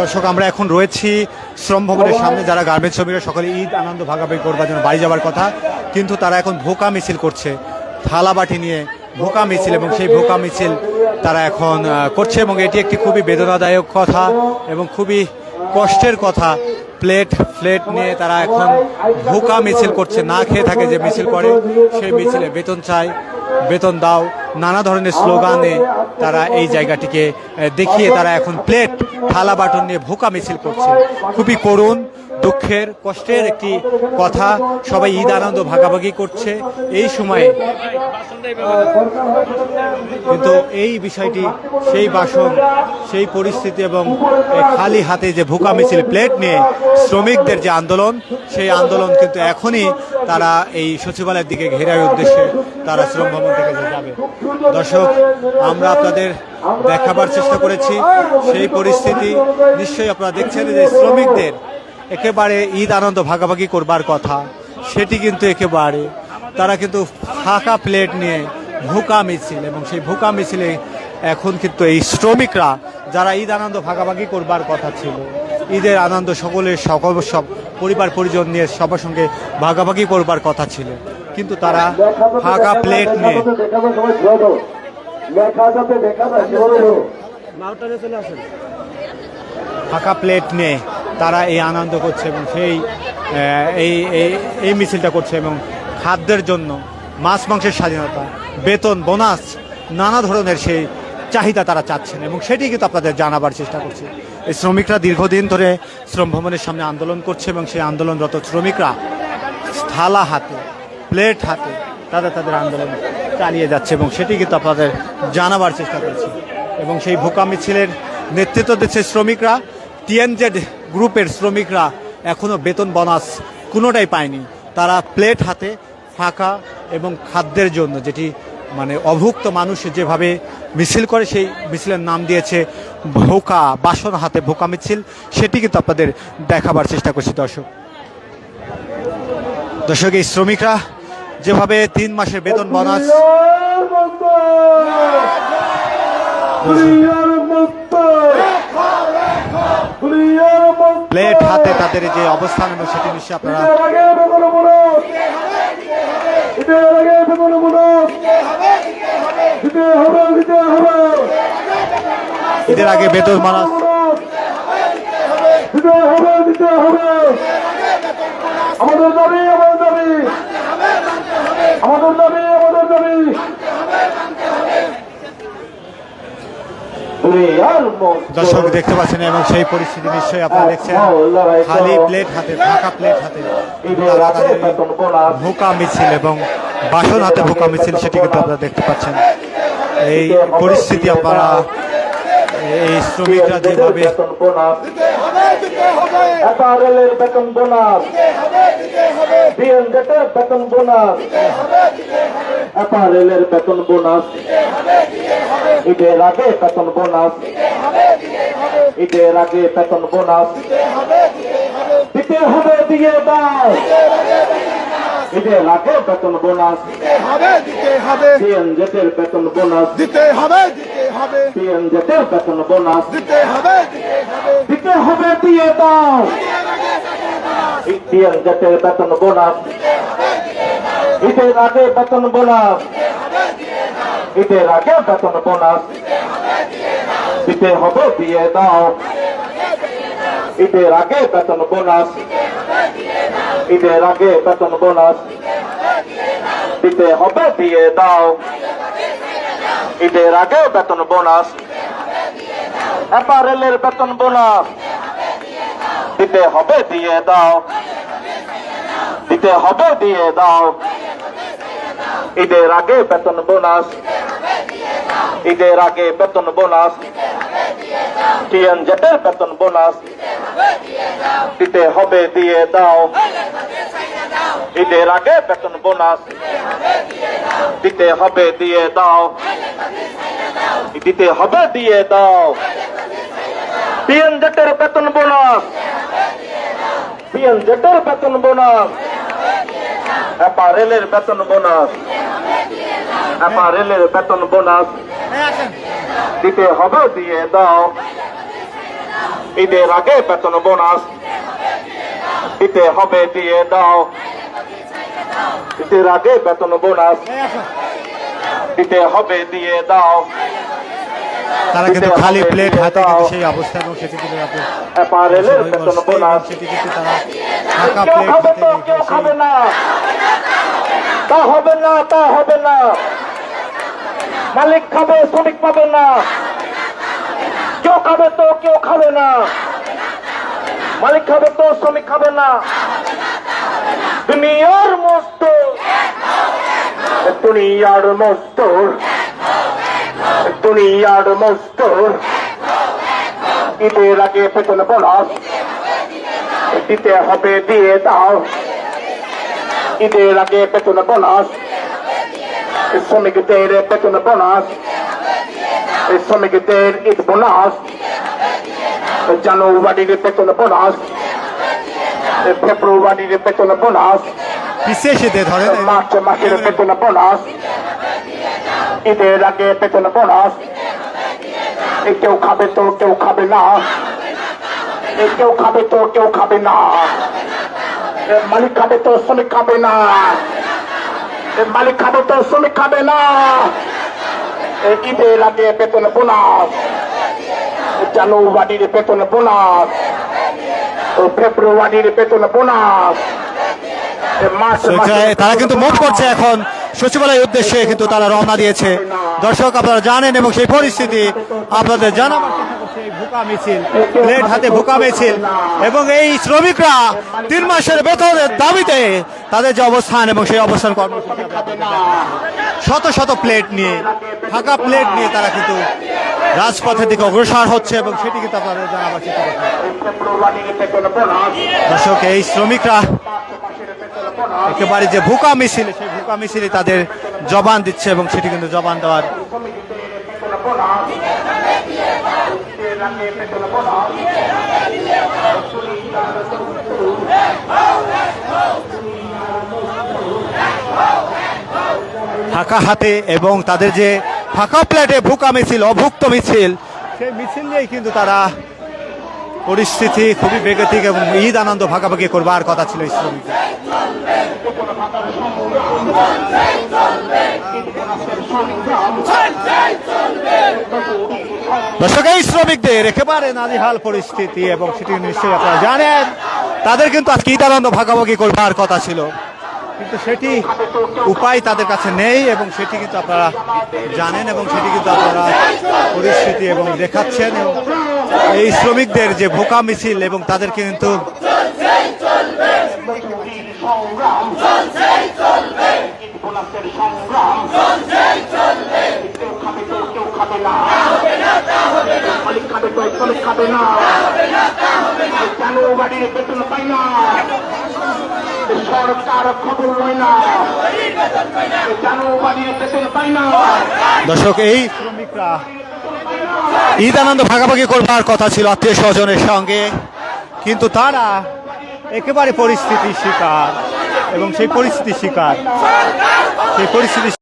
দর্শক, আমরা এখন রয়েছি শ্রম ভবনের সামনে, যারা গার্মেন্টস শ্রমিকরা, সকলে ঈদ আনন্দ ভাগাভাগি করবার জন্য বাড়ি যাওয়ার কথা। কিন্তু তারা এখন ভোকা মিছিল করছে থালাবাটি নিয়ে ভোকা মিছিল, এবং সেই ভোকা মিছিল তারা এখন করছে, এবং এটি একটি খুবই বেদনাদায়ক কথা এবং খুবই কষ্টের কথা। প্লেট, ফ্লেট নিয়ে তারা এখন ভোকা মিছিল করছে, না খেয়ে থাকে যে মিছিল করে, সেই মিছিলে বেতন চায়। বেতন দাও, নানা ধরনের স্লোগানে তারা এই জায়গাটিকে দেখিয়ে তারা এখন প্লেট, থালা বাটন নিয়ে ভোকা মিছিল করছে। খুবই করুণ দুঃখের, কষ্টের একটি কথা সবাই ঈদ আনন্দ ভাগাভাগি করছে এই সময়ে। কিন্তু এই বিষয়টি, সেই বাসন, সেই পরিস্থিতি এবং খালি হাতে যে ভোকা মিছিল প্লেট নিয়ে শ্রমিকদের যে আন্দোলন, সেই আন্দোলন কিন্তু এখনই তারা এই সচিবালয়ের দিকে ঘেরার উদ্দেশ্যে তারা শ্রম ভবন থেকে যাবে। দর্শক, আমরা আপনাদের দেখাবার চেষ্টা করেছি, সেই পরিস্থিতি নিশ্চয়ই আপনারা দেখছেন যে শ্রমিকদের একেবারে ঈদ আনন্দ ভাগাভাগি করবার কথা, সেটি কিন্তু একেবারে তারা কিন্তু ফাঁকা প্লেট নিয়ে ভুকা মিছিল এবং সেই ভুকা মিছিলে এখন কিন্তু এই শ্রমিকরা যারা ঈদ আনন্দ ভাগাভাগি করবার কথা ছিল, ঈদের আনন্দ সকলের সকল সব পরিবার পরিজন নিয়ে সবার সঙ্গে ভাগাভাগি করবার কথা ছিল, কিন্তু তারা ফাঁকা প্লেট নিয়ে। ফাঁকা প্লেট নিয়ে তারা এই আনন্দ করছে এবং সেই এই, এই- মিছিলটা করছে এবং খাদ্যের জন্য, মাছ মাংসের স্বাধীনতা, বেতন, বোনাস, নানা ধরনের সেই চাহিদা তারা চাচ্ছেন এবং সেটি কিন্তু আপনাদের জানাবার চেষ্টা করছে। এই শ্রমিকরা দীর্ঘদিন ধরে শ্রম ভবনের সামনে আন্দোলন করছে এবং সেই আন্দোলনরত শ্রমিকরা থালা হাতে, প্লেট হাতে তাদের তাদের আন্দোলন চালিয়ে যাচ্ছে এবং সেটি কিন্তু আপনাদের জানাবার চেষ্টা করছে। এবং সেই ভোকা মিছিলের নেতৃত্ব দিচ্ছে শ্রমিকরা, টিএনজেড গ্রুপের শ্রমিকরা এখনও বেতন বোনাস কোনোটাই পায়নি। তারা প্লেট হাতে ফাঁকা এবং খাদ্যের জন্য যেটি মানে অভুক্ত মানুষ যেভাবে মিছিল করে সেই মিছিলের নাম দিয়েছে ভোকা বাসন হাতে ভোকা মিছিল। সেটি কিন্তু আপনাদের দেখাবার চেষ্টা করছি দর্শক। দর্শক এই শ্রমিকরা যেভাবে তিন মাসের বেতন বোনাস তাদের যে অবস্থান সেটি নিশ্চয়ই আপনারা ঈদের আগে বেতন দাবি আমাদের দাবি আমাদের দাবি। আমাদের দাবি দর্শক দেখতে পাচ্ছেন এবং সেই পরিস্থিতি নিশ্চয়ই আপনারা দেখছেন। খালি প্লেট হাতে ফাঁকা প্লেট হাতে। ভোকা মিছিল এবং বাসন হাতে ভোকা মিছিল সেটি কিন্তু আপনারা দেখতে পাচ্ছেন। এই পরিস্থিতি আপনারা এই শ্রমিকরা যেভাবে এফআরএলের বেতন বোনাস। বিএনজেটের বেতন বোনাস। এফআরএলের বেতন বোনাস। ঈদের আগে বেতন বোনাস। ঈদের আগে বেতন বোনাস। দিতে হবে দিয়ে দাও। ঈদের আগে বেতন বোনাস। হবে দিতে হবে। বিএনজেটের বেতন বোনাস। দিতে হবে দিতে হবে। বিএনজেটের বেতন বোনাস। দিতে হবে দিতে হবে। দিতে হবে দিয়ে দাও। ইন্ডিয়ান জেটের বেতন বোনাস। ঈদের আগে বেতন বোনাস। ঈদের আগে বেতন বোনাস। দিতে হবে দিয়ে দাও। ঈদের আগে বেতন বোনাস। ঈদের আগে বেতন বোনাস দিতে হবে দিয়ে দাও ঈদের আগে বেতন বোনাস অ্যাপারেলের বেতন বোনাস দিতে হবে দিয়ে দাও দিতে হবে দিয়ে দাও ঈদের আগে বেতন বোনাস ঈদের আগে বেতন বোনাস টিএন জেটের বেতন বোনাস দিতে হবে দিয়ে দাও। ঈদের আগে বেতন বোনাস। দিতে হবে দিয়ে দাও। দিতে হবে দিয়ে দাও। পিএন জেটের বেতন বোনাস। পিএন জেটের বেতন বোনাস। অ্যাপারেলের বেতন বোনাস। অ্যাপারেলের বেতন বোনাস। দিতে হবে দিয়ে দাও। ঈদের আগে বেতন বোনাস দিতে হবে দিয়ে দাও ঈদের আগে বেতন বোনাস দিতে হবে দিয়ে দাও তারা কিন্তু খালি প্লেট হাতে কিন্তু সেই অবস্থা এবং সেটি কিন্তু সেটি কিন্তু তারা ফাঁকা প্লেট হাতে না? তা হবে না তা হবে না। মালিক খাবে শ্রমিক পাবে না। কেউ খাবে তো কেউ খাবে না। মালিক খাবে তো, শ্রমিক খাবে না। দুনিয়ার মস্ত দুনিয়ার মস্ত দুনিয়ার মস্ত। ঈদের আগে বেতন বোনাস দিতে হবে, দিয়ে দাও। ঈদের আগে বেতন বোনাস শ্রমিকদের বেতন বোনাস শ্রমিকদের ঈদ বোনাস জানুয়ারির বেতন বোনাস ফেব্রুয়ারির বেতন বোনাস ধরেন। মার্চ মাসের বেতন বোনাস ঈদের আগে বেতন বোনাস। কেউ খাবে তো কেউ খাবে না। কেউ খাবে তো কেউ খাবে না। মালিক খাবে তো শ্রমিক খাবে না। মালিক খাবে তো শ্রমিক খাবে না। এ ঈদের আগে বেতন বোনাস? জানুয়ারির বেতন বোনাস। ও ফেব্রুয়ারির বেতন বোনাস। তারা কিন্তু বেতন করছে এখন। সচিবালয়ের উদ্দেশ্যে কিন্তু তারা রওনা দিয়েছে। দর্শক আপনারা জানেন এবং সেই পরিস্থিতি আপনাদের জানাবার চেষ্টা করছে এই ভুকা মিছিল প্লেট হাতে ভুকা মিছিল। এবং এই শ্রমিকরা তিন মাসের বেতনের দাবিতে তাদের যে অবস্থান এবং সেই অবস্থান কর্মসূচি। শত শত প্লেট নিয়ে, ফাঁকা প্লেট নিয়ে তারা কিন্তু রাজপথের দিকে অগ্রসর হচ্ছে এবং সেটি কিন্তু আপনাদের জানাবার চেষ্টা দর্শক, এই শ্রমিকরা একেবারে যে ভুকা মিছিল, সেই ভুকা মিছিলে তাদের জবান দিচ্ছে এবং সেটি কিন্তু জবান দেওয়ার বেতন বোনাস ঈদের আগে বেতন বোনাস ফাঁকা হাতে এবং তাদের যে ফাঁকা প্লেটে ভুকা মিছিল, অভুক্ত মিছিল, সেই মিছিল নিয়েই কিন্তু তারা পরিস্থিতি খুবই বেগতিক এবং ঈদ আনন্দ ভাগাভাগি করবার কথা ছিল শ্রমিকদের দর্শক, এই শ্রমিকদের একেবারে নাজেহাল পরিস্থিতি এবং সেটি নিশ্চয়ই আপনারা জানেন, তাদের কিন্তু আজকে ঈদ আনন্দ ভাগাভাগি করবার কথা ছিল। কিন্তু সেটি উপায় তাদের কাছে নেই এবং সেটি কিন্তু আপনারা জানেন এবং সেটি কিন্তু আপনারা পরিস্থিতি এবং দেখাচ্ছেন এবং এই শ্রমিকদের যে ভোকা মিছিল এবং তাদেরকে কিন্তু বোনাসের সংগ্রাম কেউ খাবে তো কেউ খাবে না মালিক খাবে তো শ্রমিক খাবে না জানুয়ারির বেতন পাই না দর্শক, এই ঈদ আনন্দ ভাগাভাগি করবার কথা ছিল আত্মীয় স্বজনের সঙ্গে, কিন্তু তারা একেবারে পরিস্থিতি শিকার, এবং সেই পরিস্থিতি শিকার, সেই পরিস্থিতি